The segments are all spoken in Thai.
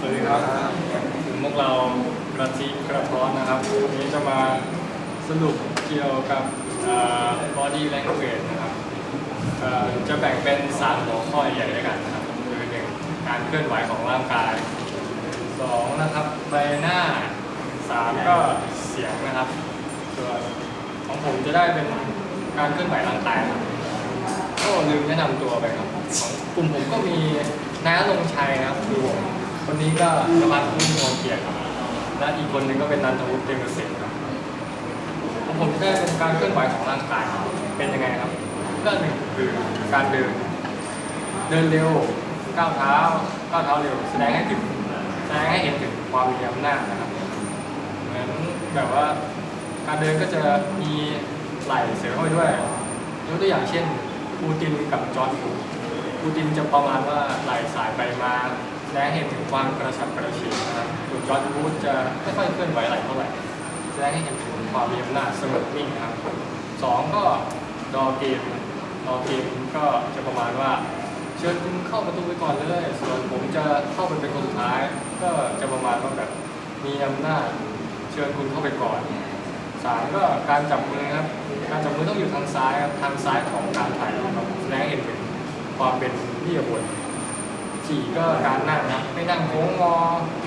สวัสดีครับถึงพวกเรากระทิกระท้อนนะครับวันนี้จะมาสรุปเกี่ยวกับเอ่อ body language นะครับจะแบ่งเป็นสามหัวข้อใหญ่ด้วยกันนะครับคือหนึ่งการเคลื่อนไหวของร่างกายสองนะครับใบหน้าสามก็เสียงนะครับส่วนของผมจะได้เป็นการเคลื่อนไหวร่างกายครับก็ลืมแนะนำตัวไปครับของกลุ่มผมก็มีน้าลงชัยนะครับคือผม คนนี้ก็นภัสพุ่มโมเกียรติครับ และอีกคนหนึ่งก็เป็นนันทวุฒิเตมเกษตรครับของผมจะได้เป็นการเคลื่อนไหวของร่างกายครับเป็นยังไงครับ ก็หนึ่งคือการเดิน เดินเร็ว ก้าวเท้า ก้าวเท้าเร็ว แสดงให้ถึงแสดงให้เห็นถึงความมีอำนาจนะครับ เหมือนแบบว่าการเดินก็จะมีไหล่เสือเข้าไปด้วยยกตัวอย่างเช่นปูตินกับจอร์ดฟูปูตินจะประมาณว่าไหลสายไปมา และเห็นถึงความกระฉับกระเฉงนะครับส่วนจอร์ดฟูจะไม่ค่อยเคลื่อนไหวอะไหลเท่าไหร่แสดงให้เห็นถึงความมีอำนาจสงบนิ่งครับสองก็ดอเกมดอเกมก็จะประมาณว่าเชิญคุณเข้าประตูไปก่อนเลย ส่วนผมจะเข้าไปเป็นคนสุดท้าย ก็จะประมาณว่าแบบมีอำนาจเชิญคุณเข้าไปก่อนสามก็การจับมือครับ การจับมือต้องอยู่ทางซ้ายครับทางซ้ายของการถ่ายรูปครับแสดงเห็นถึงความเป็นที่บน สี่ก็การนั่งครับไม่นั่งโค้งงอ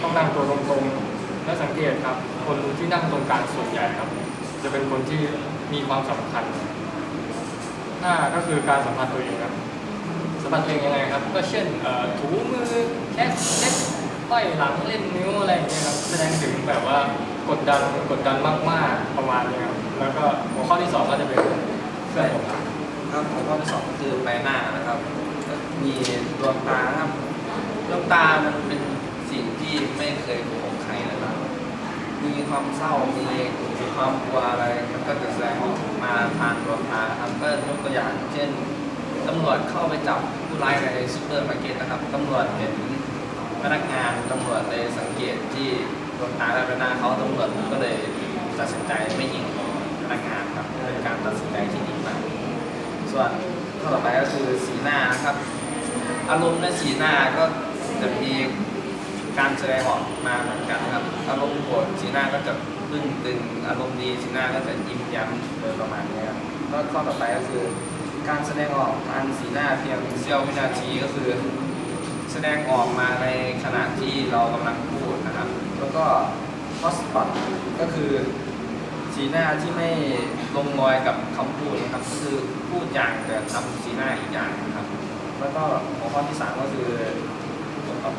ต้องนั่งตัวตรงๆ และสังเกตครับ คนที่นั่งตรงกลางส่วนใหญ่ครับ จะเป็นคนที่มีความสำคัญห้าก็คือการสัมผัสตัวเองครับสัมผัสตัวเองยังไงครับ ก็เช่นเอ่อถูมือแค่เล็บต้อยหลังเล่นนิ้วอะไรอย่างเงี้ยครับแสดงถึงแบบว่ากดดันกดดันมากๆประมาณนี้ครับแล้วก็หัวข้อที่สองก็จะเป็นเพื่อนผมครับครับหัวข้อที่สองก็คือใบหน้านะครับ มีดวงตาครับ ดวงตามันเป็นสิ่งที่ไม่เคยโกหกใครนะครับ มีความเศร้า มีความกลัวอะไร มันก็จะแสดงออกมาทางดวงตาครับก็ยกตัวอย่างเช่นตำรวจเข้าไปจับผู้ร้ายในซูเปอร์มาร์เก็ตนะครับตำรวจเห็นพนักงานตำรวจเลยสังเกตที่ดวงตาและใบหน้าเขาตำรวจก็เลยตัดสินใจไม่ยิงพนักงานครับเป็นการตัดสินใจที่ดีมากส่วนข้อต่อไปก็คือสีหน้านะครับ อารมณ์ในสีหน้าก็ จะมีการแสดงออกมาเหมือนกันครับ อารมณ์โกรธสีหน้าก็จะบึ้งตึง อารมณ์ดีสีหน้าก็จะยิ้มย้มโดยประมาณนี้ครับแล้วข้อต่อไปก็คือ การแสดงออกทางสีหน้าเพียงเสี้ยววินาทีก็คือ แสดงออกมาในขณะที่เรากำลังพูดนะครับ แล้วก็ฮอสปอตก็คือสีหน้าที่ไม่ลงรอยกับคำพูดนะครับก็คือพูดอย่างแต่ทำสีหน้าอีกอย่างนะครับ แล้วก็หัวข้อที่สามก็คือ ตับ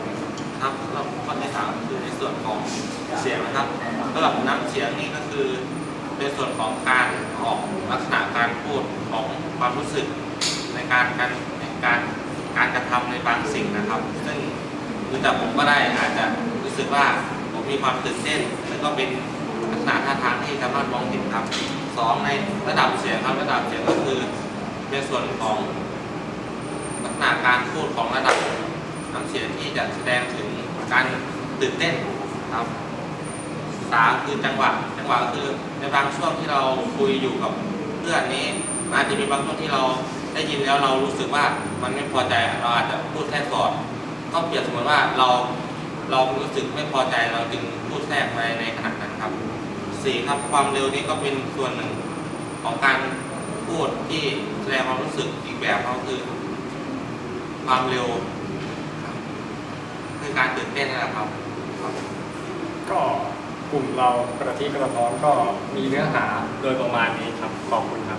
ครับสำหรับข้อที่สามคือในส่วนของเสียงนะครับสำหรับน้ำเสียงนี่ก็คือในส่วนของการออกลักษณะการพูดของความรู้สึกในการการการการกระทำในบางสิ่งนะครับ ซึ่งดูจากผมก็ได้อาจจะรู้สึกว่าผมมีความตื่นเต้นแล้วก็เป็นลักษณะท่าทางที่สามารถมองเห็นครับสองในระดับเสียงครับระดับเสียงก็คือในส่วนของลักษณะการพูดของระดับ น้ำเสียงที่จะแสดงถึงการตื่นเต้นครับสามคือจังหวะจังหวะก็คือในบางช่วงที่เราคุยอยู่กับเพื่อนนี้อาจจะมีบางช่วงที่เราได้ยินแล้วเรารู้สึกว่ามันไม่พอใจเราอาจจะพูดแทรกก่อนก็เปรียบเสมือนว่าเราเรารู้สึกไม่พอใจเราจึงพูดแทรกไปในขณะนั้นครับสี่ครับความเร็วนี้ก็เป็นส่วนหนึ่งของการพูดที่แสดงความรู้สึกอีกแบบก็คือ ความเร็วครับ คือการตื่นเต้นนั่นแหละครับครับก็กลุ่มเรากระทิกระท้อนก็มีเนื้อหาโดยประมาณนี้ครับขอบคุณครับ